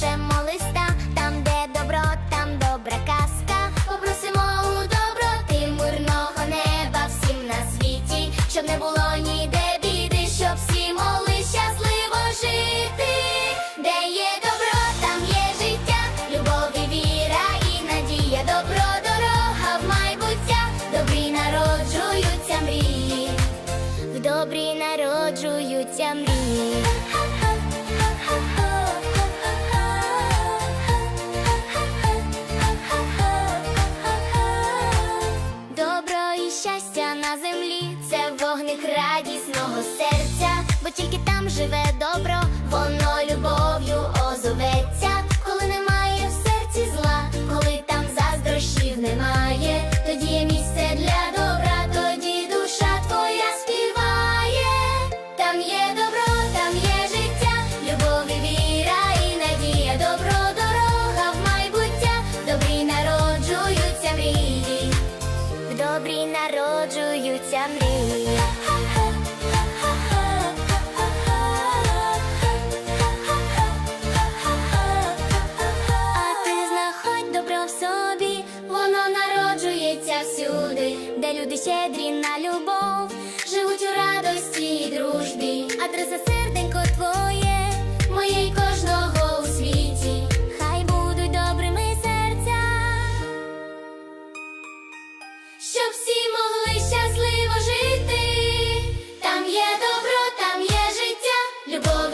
там, де добро, там добра казка. Попросимо у доброти мирного неба всім на світі, щоб не було ніде біди, щоб всі моли щасливо жити, де є добро, там є життя, любов і віра і надія, добро, дорога в майбуття, добрі народжуються мрії, в добрі народжуються мрії. Щастя на землі. Це вогник радісного серця, бо тільки народжуються мрії. А ти знаходь добро в собі, воно народжується всюди, де люди щедрі на любов, живуть у радості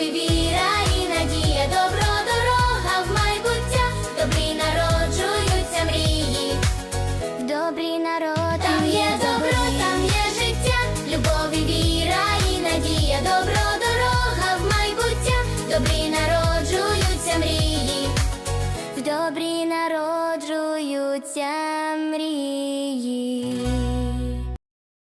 любов віра і надія, добро, дорога в майбуття, добрі народжуються мрії. Добрі народ, там є добро, там є життя, любов і віра і надія, добро, дорога в майбуття, добрі народжуються мрії. В добрі народжуються мрії.